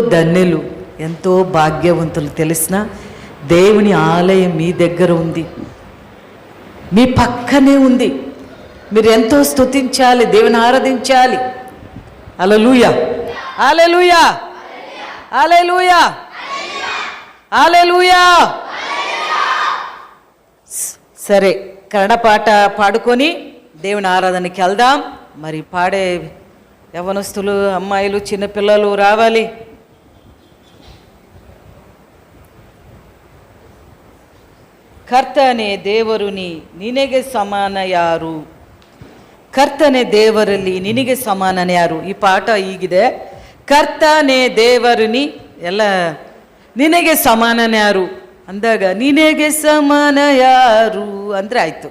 ధన్యులు ఎంతో భాగ్యవంతులు. తెలిసిన దేవుని ఆలయం మీ దగ్గర ఉంది. మీ పక్కనే ఉంది. మీరు ఎంతో స్తుతించాలి దేవుని ఆరాధించాలి. అలలుయ అలెలుయ అలెలుయ అలెలుయ సరే కన్నడ పాట పాడుకొని దేవుని ఆరాధనకి వెళ్దాం. మరి పాడే యవనస్తులు అమ్మాయిలు చిన్నపిల్లలు రావాలి. ಕರ್ತನೆ ದೇವರುನಿ ನಿನಗೆ ಸಮಾನ ಯಾರು ಕರ್ತನೆ ದೇವರಲ್ಲಿ ನಿನಗೆ ಸಮಾನನೇ ಯಾರು ಈ ಪಾಠ ಹೀಗಿದೆ ಕರ್ತನೆ ದೇವರುನಿ ಎಲ್ಲ ನಿನಗೆ ಸಮಾನನೇ ಯಾರು ಅಂದಾಗ ನಿನಗೆ ಸಮಾನ ಯಾರು ಅಂದರೆ ಆಯಿತು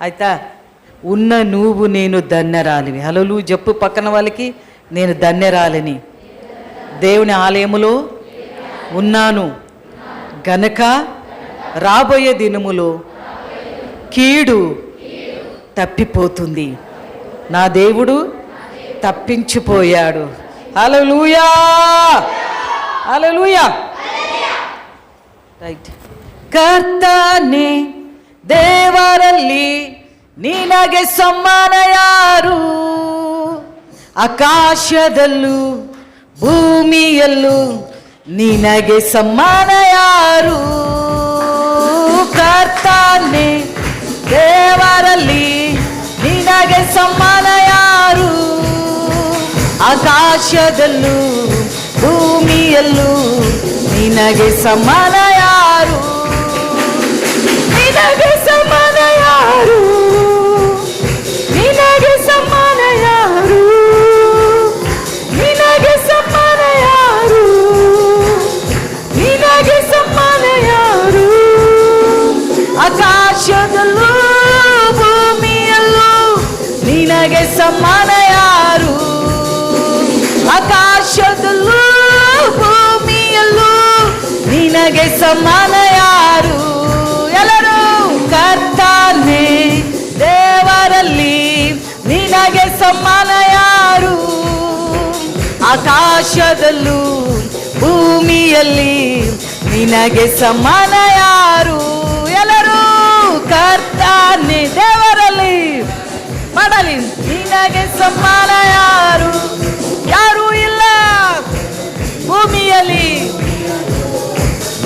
ಆಯ್ತಾ ఉన్న నువ్వు నేను ధన్యరాలివి హలో చెప్పు పక్కన వాళ్ళకి నేను ధన్యరాలిని దేవుని ఆలయములో ఉన్నాను గనక రాబోయే దినములో కీడు తప్పిపోతుంది నా దేవుడు తప్పించిపోయాడు అలలుయా అలలుయా ರೈಟ್ ಕರ್ತಾನೆ ದೇವರಲ್ಲಿ ನಿನಗೆ ಸಮ್ಮಾನ ಯಾರು ಆಕಾಶದಲ್ಲೂ ಭೂಮಿಯಲ್ಲೂ ನಿನಗೆ ಸಮ್ಮಾನ ಯಾರು ಕರ್ತಾನೆ. ದೇವರಲ್ಲಿ ನಿನಗೆ ಸಮಾನ ಯಾರು? ಆಕಾಶದಲ್ಲೂ ಭೂಮಿಯಲ್ಲೂ ನಿನಗೆ ಸಮಾನ ಯಾರು? ನಿನಗೆ ಸಮಾನ ಯಾರು? ಎಲ್ಲರೂ ಕರ್ತಾನೆ ದೇವರಲ್ಲಿ. ನಿನಗೆ ಸಮಾನ ಯಾರು? ಆಕಾಶದಲ್ಲೂ, ಭೂಮಿಯಲ್ಲಿ ನಿನಗೆ ಸಮಾನ ಯಾರು? ಎಲ್ಲರೂ ಕರ್ತಾನೆ ದೇವರಲ್ಲಿ. ಮಾಡಲಿ ನಿನಗೆ ಸಮಾನ ಯಾರು? ಯಾರು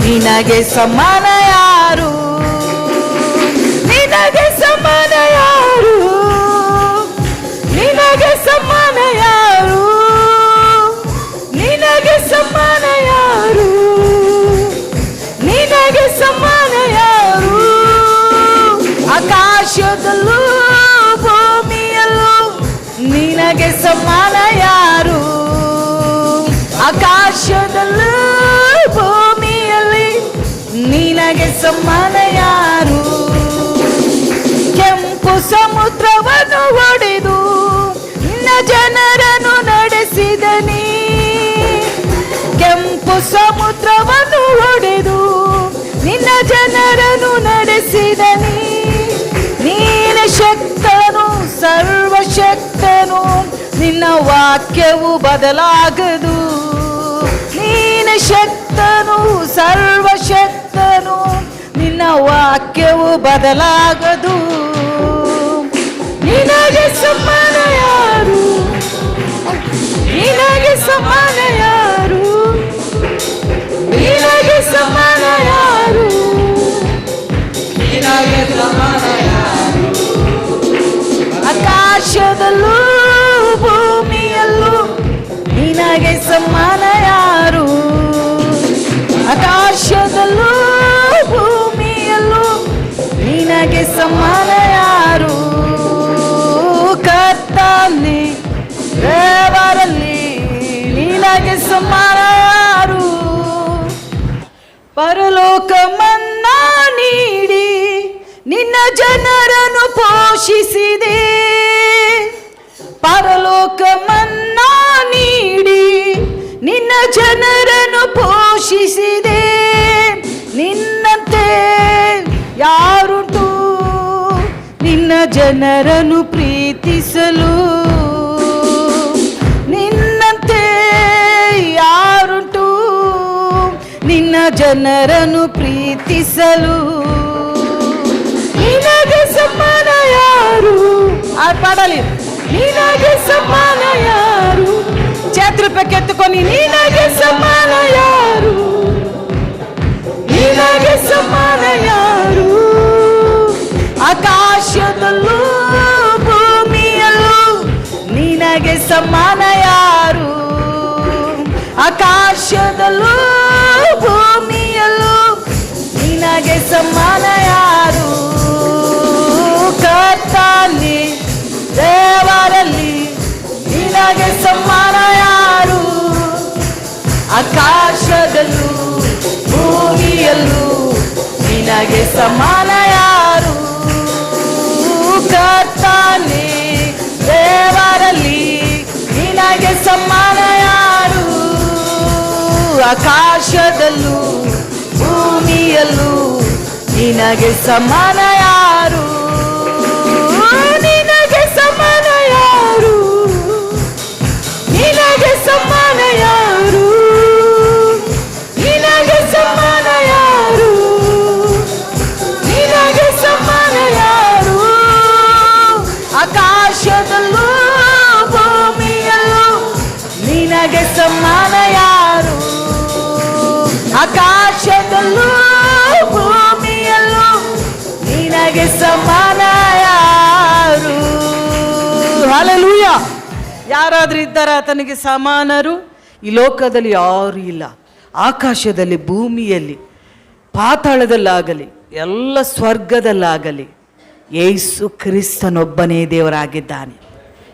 ನಿನಗೆ ಸಮಾನ ಯಾರು? ನಿನಗೆ ಸಮಾನ ಯಾರು? ನಿನಗೆ ಸಮಾನ ಯಾರು? ನಿನಗೆ ಸಮಾನ ಯಾರು? ನಿನಗೆ ಸಮಾನ ಯಾರು? ಆಕಾಶದಲ್ಲೂ ಭೂಮಿಯಲ್ಲೂ ನಿನಗೆ ಸಮಾನ ಯಾರು? ಆಕಾಶದಲ್ಲೂ ಭೂಮಿಯಲ್ಲಿ ನಿನಗೆ ಸಮಾನ ಯಾರು? ಕೆಂಪು ಸಮುದ್ರವನ್ನು ಒಡೆದು ನಿನ್ನ ಜನರನ್ನು ನಡೆಸಿದನಿ. ಕೆಂಪು ಸಮುದ್ರವನ್ನು ಒಡೆದು ನಿನ್ನ ಜನರನ್ನು ನಡೆಸಿದನಿ. ನೀನ ಶಕ್ತನು, ಸರ್ವಶಕ್ತನು, ನಿನ್ನ ವಾಕ್ಯವು ಬದಲಾಗದು. ನೀನ ಶಕ್ತನು ಸರ್ವಶಕ್ತನು ನಿನ್ನ ವಾಕ್ಯವು ಬದಲಾಗದು. ನಿನಗೆ ಸಮಾನ ಯಾರು? ನಿನಗೆ ಸಮಾನ ಯಾರು? ನಿನಗೆ ಸಮಾನ ಯಾರು? ಆಕಾಶದಲ್ಲೂ ಭೂಮಿಯಲ್ಲೂ ನಿನಗೆ ಸಮಾನ ಯಾರು? ಆಕಾಶದಲ್ಲೂ ನಿನಗೆ ಸಮಾನ ಯಾರು? ಕತ್ತಲ್ಲಿ ದೇವರಲ್ಲಿ ನಿನಗೆ ಸಮಾನ ಯಾರು? ಪರಲೋಕಮನ್ನ ನೀಡಿ ನಿನ್ನ ಜನರನ್ನು ಪೋಷಿಸಿದೆ. ಪರಲೋಕಮನ್ನ ನೀಡಿ ನಿನ್ನ ಜನರನ್ನು ಪೋಷಿಸಿದೆ ಜನರನ್ನು ಪ್ರೀತಿಸಲು. ನಿನ್ನಂತೆ ಯಾರುಂಟು? ನಿನ್ನ ಜನರನ್ನು ಪ್ರೀತಿಸಲು. ನಿನಗೆ ಸಮಾನ ಯಾರು? ಆ ಪಾಡಲಿ. ನಿನಗೆ ಸಮಾನ ಯಾರು? ಕ್ಷೇತ್ರಕ್ಕೆ ಎತ್ತುకొని ನಿನಗೆ ಸಮಾನ ಯಾರು? ನಿನಗೆ ಸಮಾನ ಯಾರು? ಆಕಾಶದಲ್ಲೂ ಭೂಮಿಯಲ್ಲೂ ನಿನಗೆ ಸಮಾನ ಯಾರು? ಆಕಾಶದಲ್ಲೂ ಭೂಮಿಯಲ್ಲೂ ನಿನಗೆ ಸಮಾನ ಯಾರು? ಕರ್ತಾಲಿ ದೇವರಲ್ಲಿ ನಿನಗೆ ಸಮಾನ ಯಾರು? ಆಕಾಶದಲ್ಲೂ ಭೂಮಿಯಲ್ಲೂ ನಿನಗೆ ಸಮಾನ ಯಾರು? ಕರ್ತಾನೆ ದೇವರಲ್ಲಿ ನಿನಗೆ ಸಮಾನ ಯಾರು? ಆಕಾಶದಲ್ಲೂ ಭೂಮಿಯಲ್ಲೂ ನಿನಗೆ ಸಮಾನ ಯಾರು? ಸ್ವರ್ಗದಲ್ಲೂ ಭೂಮಿಯಲ್ಲೂ? ನಿನಗೆ ಸಮಾನ ಯಾರು ಯಾರಾದರೂ ಇದ್ದಾರ ಆತನಿಗೆ ಸಮಾನರು? ಈ ಲೋಕದಲ್ಲಿ ಯಾರು ಇಲ್ಲ. ಆಕಾಶದಲ್ಲಿ ಭೂಮಿಯಲ್ಲಿ ಪಾತಾಳದಲ್ಲಾಗಲಿ ಎಲ್ಲ ಸ್ವರ್ಗದಲ್ಲಾಗಲಿ ಏಸು ಕ್ರಿಸ್ತನೊಬ್ಬನೇ ದೇವರಾಗಿದ್ದಾನೆ.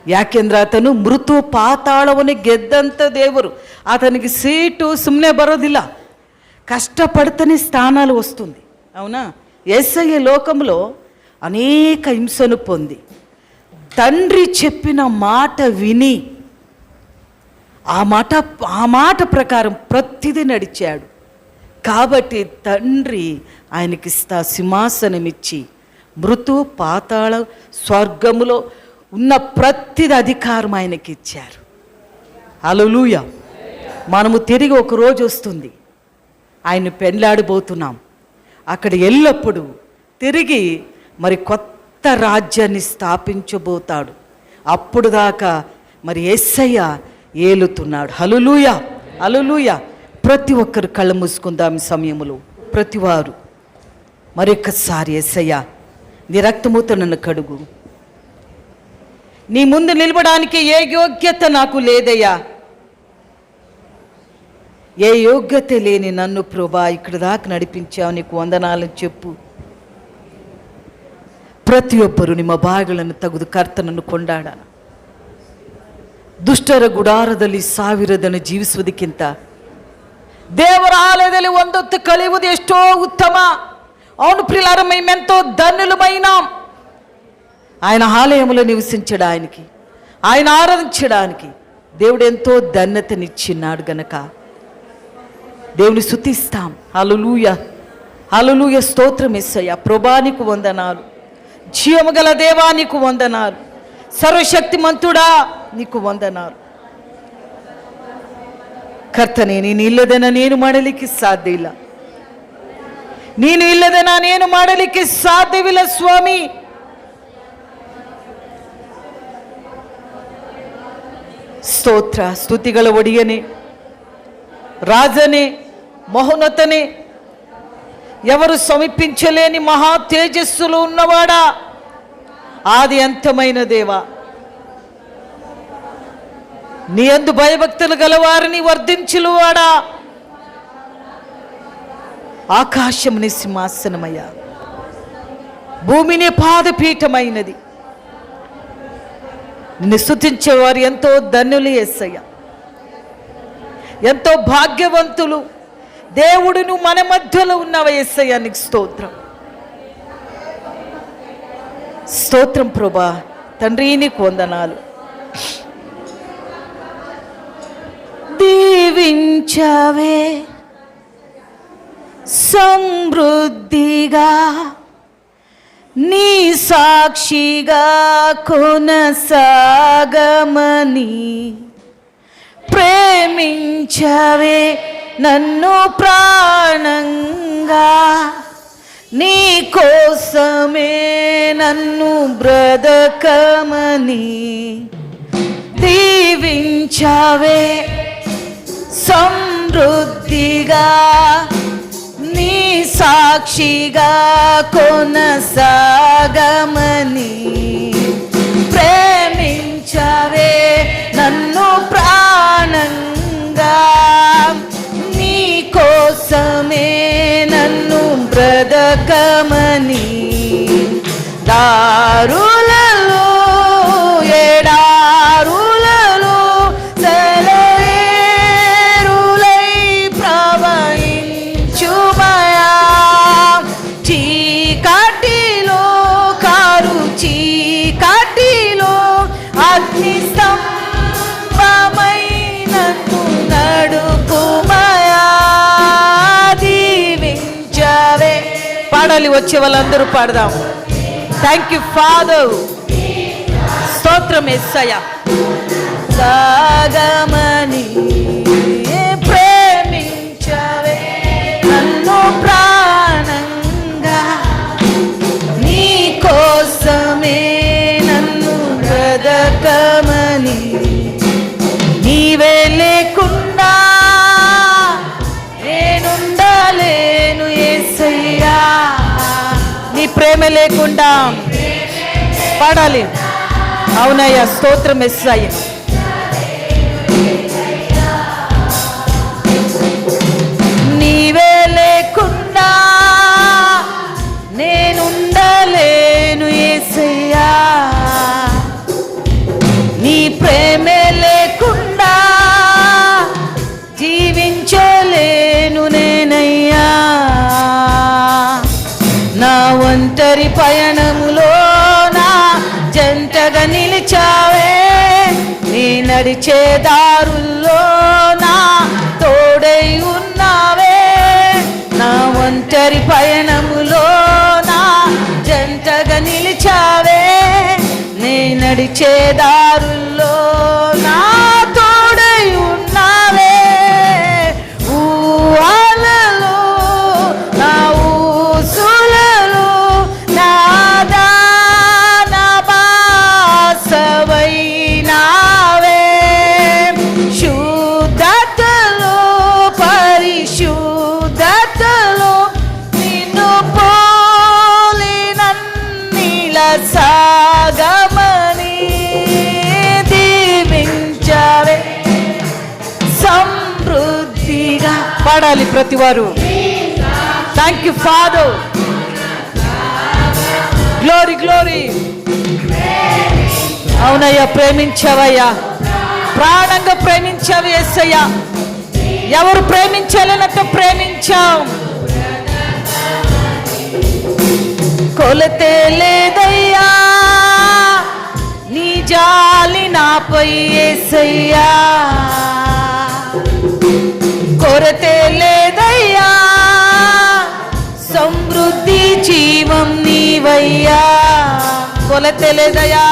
ಯಾಕೆಂದ್ರೆ ಆತನು ಮೃತು ಪಾತಾಳವನ್ನು ಗೆದ್ದಂಥ ದೇವರು. ಆತನಿಗೆ ಸೀಟು ಸುಮ್ಮನೆ ಬರೋದಿಲ್ಲ. కష్టపడితేనే స్థానాలు వస్తుంది. అవునా? ఎస్ఐ లోకంలో అనేక హింసను పొంది. తండ్రి చెప్పిన మాట విని ఆ మాట ఆ మాట ప్రకారం ప్రతిదీ నడిచాడు. కాబట్టి తండ్రి ఆయనకి సింహాసనమిచ్చి మృతు పాతాళ స్వర్గములో ఉన్న ప్రతిది అధికారం ఆయనకి ఇచ్చారు అలలుయ మనము తిరిగి ఒక రోజు వస్తుంది. ఆయన పెళ్ళాడిపోతున్నాం అక్కడ ఎల్లప్పుడూ తిరిగి మరి కొత్త రాజ్యాన్ని స్థాపించబోతాడు. అప్పుడు దాకా మరి ఎస్సయ్య ఏలుతున్నాడు. హలులూయ అలులూయ ప్రతి ఒక్కరు కళ్ళు మూసుకుందాం ఈ సమయములో ప్రతివారు. మరొకసారి ఎస్సయ్య నీ రక్తమూత నన్ను కడుగు. నీ ముందు నిలబడానికి ఏ యోగ్యత నాకు లేదయ్యా. ఏ యోగ్యత లేని నన్ను ప్రభా ఇక్కడ దాకా నడిపించావు నీకు వందనాలని చెప్పు ಪ್ರತಿ ಒಬ್ಬರು ನಿಮ್ಮ ಬಾಯಿಗಳನ್ನು ತೆಗೆದು ಕರ್ತನನ್ನು ಕೊಂಡಾಡೋಣ ದುಷ್ಟರ ಗುಡಾರದಲ್ಲಿ ಸಾವಿರದನ್ನು ಜೀವಿಸುವುದಕ್ಕಿಂತ ದೇವರ ಆಲಯದಲ್ಲಿ ಒಂದೊತ್ತು ಕಳೆಯುವುದು ಎಷ್ಟೋ ఉత్తమ అవును ప్రిలార మేమెంతో ధన్యులమైనాం ఆయన ఆలయములో నివసించడు ఆయనకి ఆయన ఆరాధించడానికి దేవుడు ఎంతో ధన్యతనిచ్చిన్నాడు గనక దేవుని స్థుతిస్తాం హలులూయ హలులూయ స్తోత్రం ఎస్సయ్య ప్రభానికి వందనాలు జీవము గల దేవా నీకు వందనాలు ಸರ್ವಶಕ್ತಿಮಂತುಡಾ ನೀಕು ವಂದನಾರು ಕರ್ತನೆ ನೀನು ಇಲ್ಲದೆ ನಾನೇನು ಮಾಡಲಿಕ್ಕೆ ಸಾಧ್ಯ ಇಲ್ಲ ನೀನು ಇಲ್ಲದೆ ನಾನೇನು ಮಾಡಲಿಕ್ಕೆ ಸಾಧ್ಯವಿಲ್ಲ ಸ್ವಾಮಿ ಸ್ತೋತ್ರ ಸ್ತುತಿಗಳ ಒಡೆಯನೆ రాజనే మహోన్నతని. ఎవరు సమీపించలేని మహా తేజస్సులు ఉన్నవాడా? ఆది అంతమైన దేవా. నీ అందు భయభక్తులు గలవారిని వర్ధించులువాడా? ఆకాశముని సింహాసనమయ్యా. భూమిని పాదపీఠమైనది. నిన్ను ఎంతో ధన్యులు ఎస్సయ్య ఎంతో భాగ్యవంతులు. దేవుడు నువ్వు మన మధ్యలో ఉన్న ఎస్సయ్యా స్తోత్రం. స్తోత్రం ప్రభా. తండ్రి నీకు వందనాలు. దీవించవే. సమృద్ధిగా. నీ సాక్షిగా కొనసాగమని ప్రేమించవే. నన్ను ప్రాణంగా నీ కోసమే నన్ను బ్రదకమని దీవించవే. సమృద్ధిగా నీ సాక్షిగా కొనసాగమని ప్రే దారులలో ఎడారులలో సెలయేరులై ప్రవహించుమయా. చీకటిలో కారు చీకటిలో అగ్ని స్తంభమై నన్ను నడుపుమయా. దీవించవే. పాడాలి వచ్చే వాళ్ళందరూ పాడదాం. థ్యాంక్ యూ ఫాదర్ స్తోత్రం ఎస్సయ్య సాగమని లేకుండా పాడాలి. అవునయ్యా స్తోత్రం ఎస్సయ్య నీవే లేకుండా నేనుండలేను ఏసయ్యా. నీ ప్రేమే నడిచే దారుల్లో నా తోడై ఉన్నావే. నా ఒంటరి పయనములో నా జంటగా నిలిచావే. నీ నడిచే దారుల్లో పాడాలి ప్రతి వారు thank you father glory glory అవునయ్యా ప్రేమించావయ్యా. ప్రాణంగా ప్రేమించావు ఎస్సయ్యా ఎవరు ప్రేమించాలనంత ప్రేమించాం కొలతే లేదయ్యా నీ జాలి నాపై ఏసయ్యా. కొరతే లేదయ్యా. సమృద్ధి జీవం నీవయ్యా. కొలతే లేదయ్యా.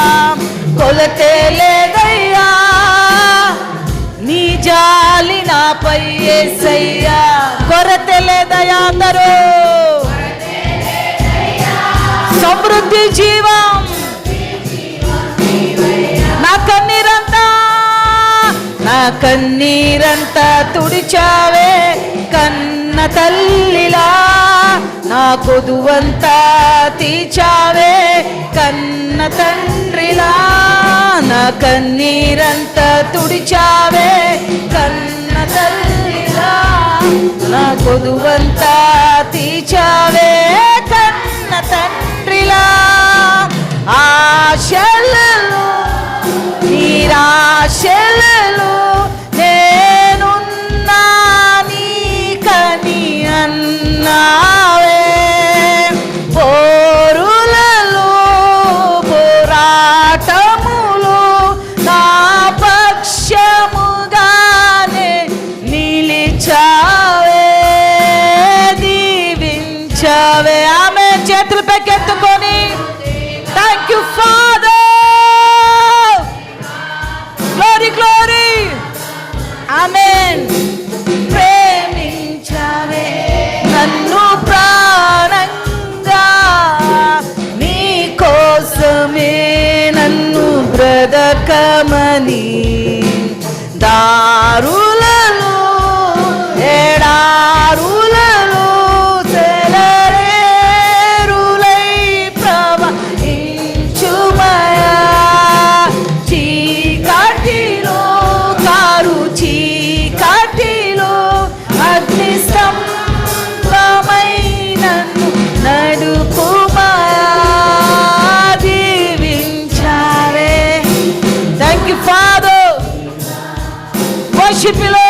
కొలతే లేదయ్యా. నీ జాలి నాపై ఏసయ్యా. కొరత లేదయ్యా అందరూ. సమృద్ధి జీవం నా కన్నీరంతా తుడిచావే కన్న తల్లిలా. నా కొదువంతా తీచావే కన్న తండ్రిలా. నా కన్నీరంతా తుడిచావే కన్న తల్లిలా. నా కొదువంతా తీచావే కన్న తండ్రిలా. ఆశలు నీరాశలు. শিল্পী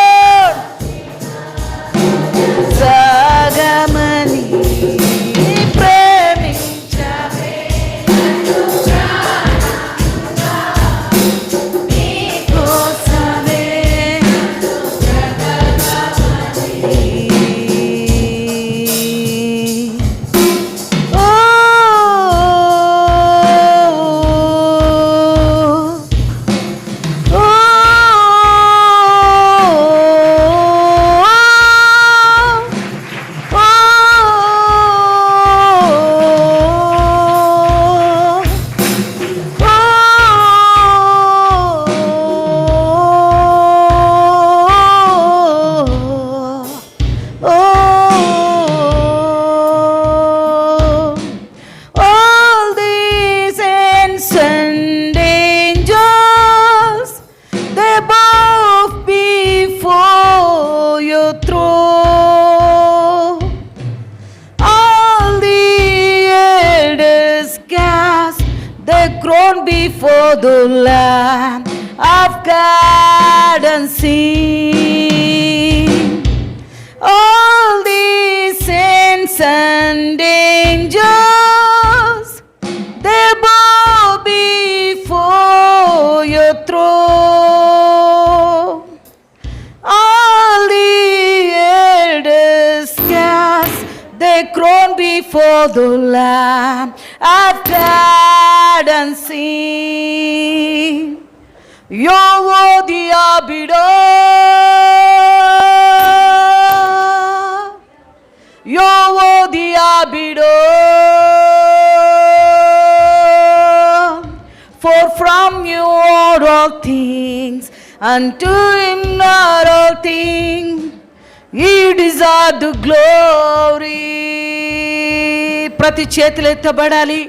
You're worthy of it all. You're worthy of it all. For from you are all things, and to him are all things. You deserve the glory. ప్రతి చేతులు ఎత్తబడాలి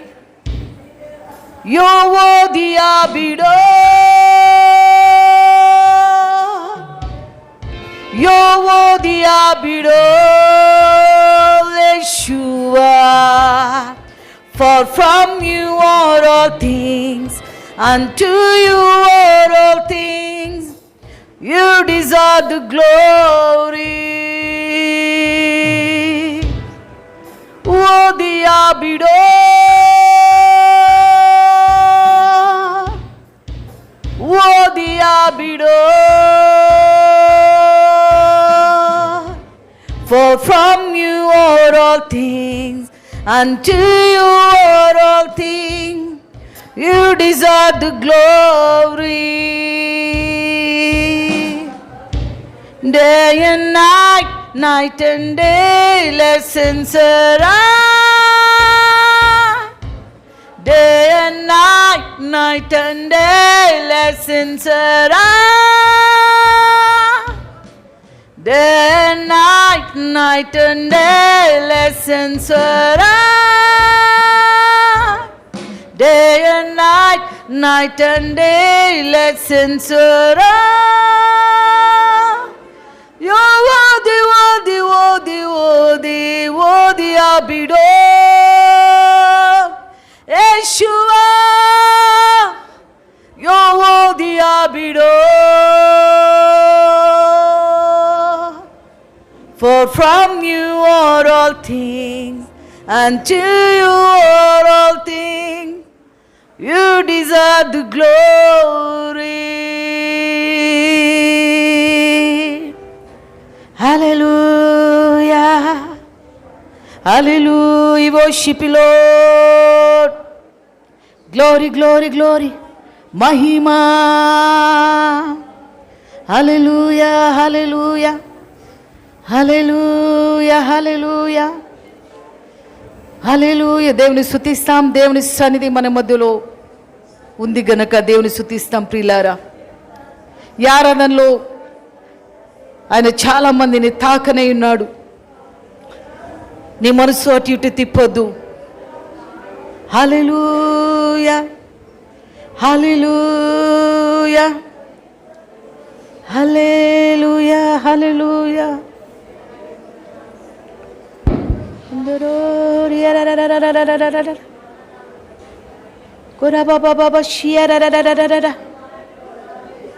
యో దియా బిడో 여호디아 비로 Yeshua For from you are all things Unto you are all things. You deserve the glory. From you are all things, and to you are all things. You deserve the glory. Day and night, night and day, arise. Day and night, night and day, arise. Day and night, night and day, lessons arise. Day and night, night and day, lessons. You're worthy, worthy, worthy, worthy, worthy, Abido. For from you are all things, and to you are all things. You deserve the glory. Hallelujah. Hallelujah. Worship Lord. Glory, glory, glory. Mahima. Hallelujah. Hallelujah. Hallelujah Hallelujah. హల్లెలూయ. దేవుని శుతిస్తాం దేవుని సన్నిధి మన మధ్యలో ఉంది గనక దేవుని శుతిస్తాం ప్రిలారా యారాధనలో ఆయన ఆయన చాలామందిని తాకనే ఉన్నాడు. నీ మనసు అటు ఇటు తిప్పొద్దు. హల్లెలూయా హల్లెలూయా. హల్లెలూయా హల్లెలూయా.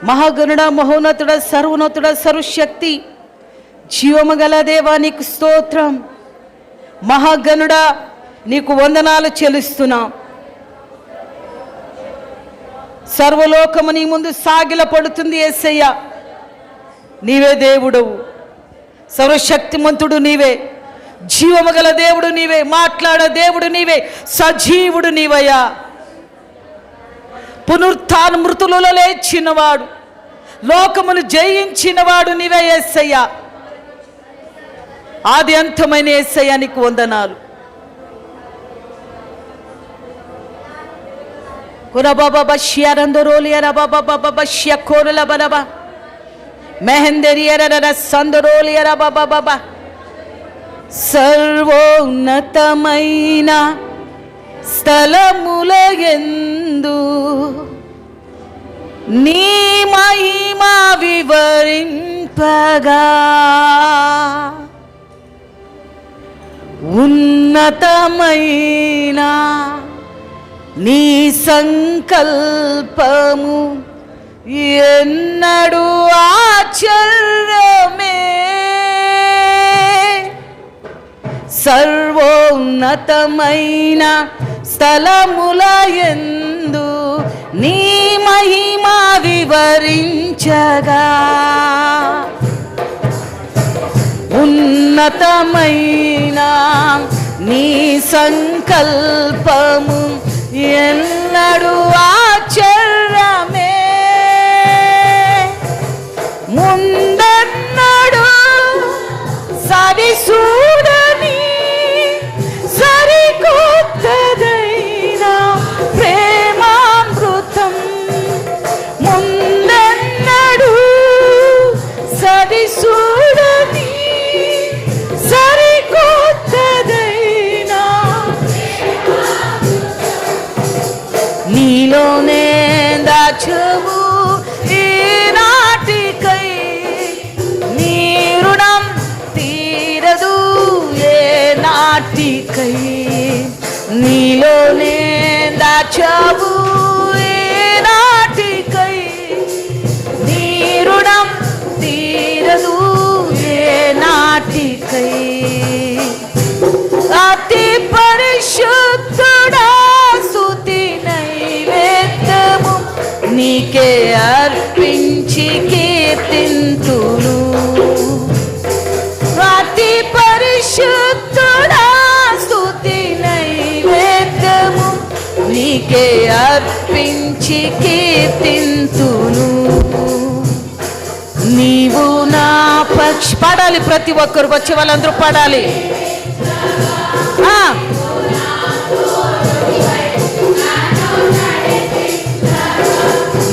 మహాగణుడ మహోన్నతుడ సర్వోన్నతుడ సర్వశక్తి జీవమగల దేవా నీకు స్తోత్రం మహాగణుడ నీకు వందనాలు చెల్లిస్తున్నాం సర్వలోకము నీ ముందు సాగిల పడుతుంది ఏసయ్య నీవే దేవుడవు సర్వశక్తిమంతుడు నీవే జీవము గల దేవుడు నీవే మాట్లాడే దేవుడు నీవే సజీవుడు నీవయ్యా. పునరుత్థాన మృతులలో లేచినవాడు లోకమును జయించినవాడు నీవే ఏసయ్యా. ఆది అంతమైన ఏసయ్యా నీకు వందనాలు. కురబాబా షియరందరోలియర బాబా బాబా షియకోరుల బలబా మెహందెరియర సందరోలియర బాబా బాబా సర్వోన్నతమైన స్థలముల ఎందు నీ మహిమ వివరింపగా. ఉన్నతమైన నీ సంకల్పము ఎన్నడు ఆచర్యమే సర్వోన్నతమైన స్థలముల ఎందు నీ మహిమ వివరించగా. ఉన్నతమైన నీ సంకల్పము ఎన్నడు ఆచర్యమే ముందన్నడు సరిసూడని సరికొత్తదైన ప్రేమామృతం ముందన్నడు సరిసూడని సరికొత్తదైన. నీలోనే దాచవు ఈనాటికై నీలోనే దాచవు ఈనాటికై నీ రుణం తీరదు ఏ నాటికై అతి పరిశుద్ధుడా నీకే అర్పించి కీర్తింతును నీవు నా పక్ష పాడాలి ప్రతి ఒక్కరు వచ్చే వాళ్ళందరూ పాడాలి ఆ.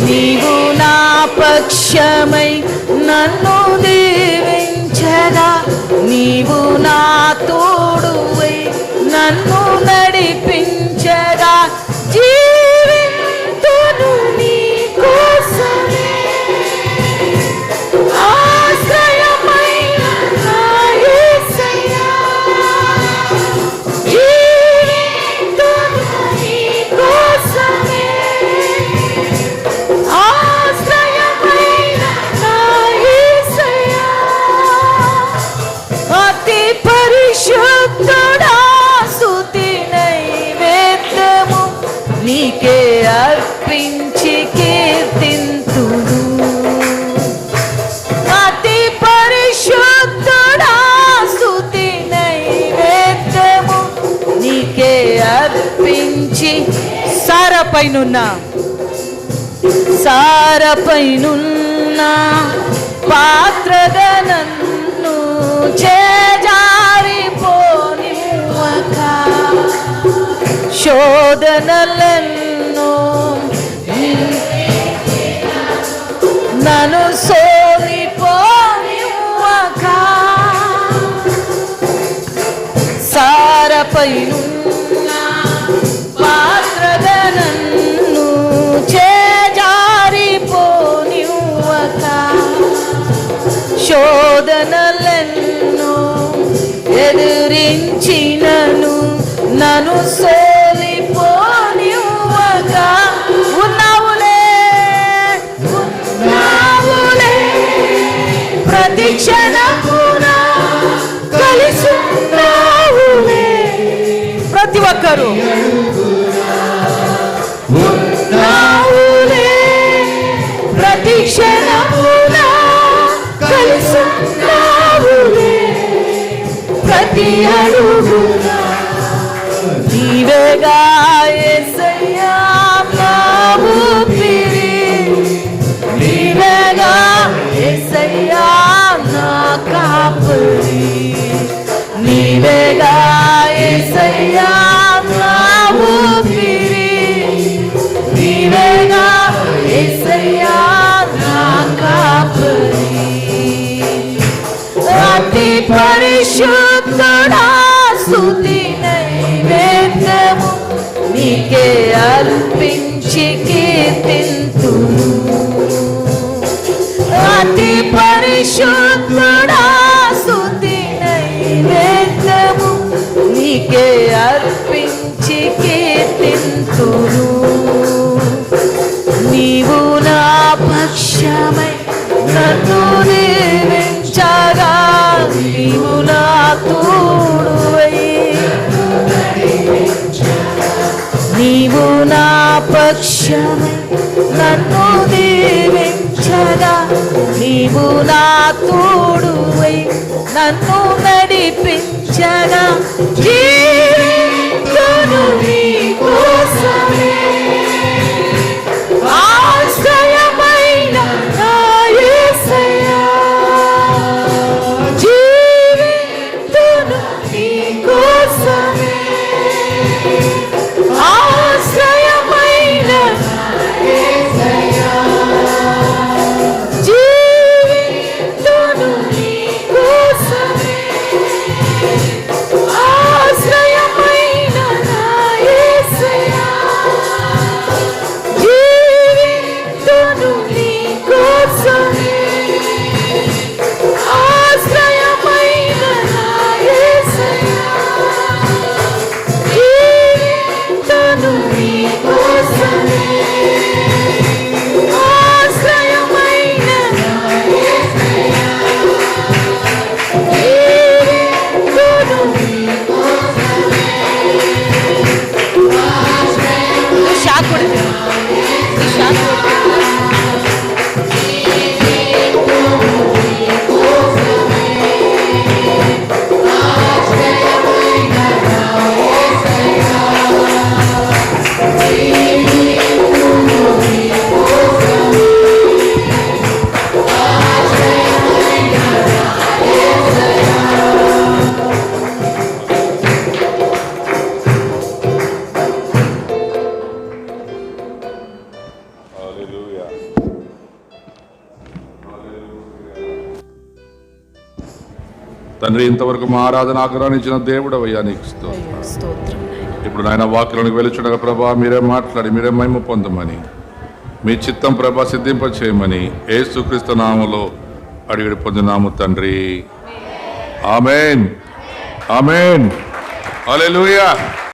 నీవు నా పక్షమై నన్ను దీవించగా నీవు నా నుంచి సారా పైన సారా పైన పాత్ర నన్ను చేజారిపోనివ్వక శోధనలను నన్ను సోరిపోనివ్వక సారపైనున్న శోధనలను ఎదురించినను నను సో pray. నన్ను దీవించగా నీవు నా తోడువై. నన్ను నడిపించగా నీ కోసమే వరకు మా ఆరాధన ఆగ్రహించిన దేవుడు అయ్యా నీకు స్తోత్రం ఇప్పుడు నాయన వాక్యాలకు వెలుచుండగా ప్రభా మీరే మాట్లాడి మీరే మహిమ పొందమని మీ చిత్తం ప్రభా సిద్ధింప చేయమని ఏసుక్రీస్తు నామలో అడిగిడి పొందినాము తండ్రి. ఆమెన్. ఆమెన్. అలెలుయా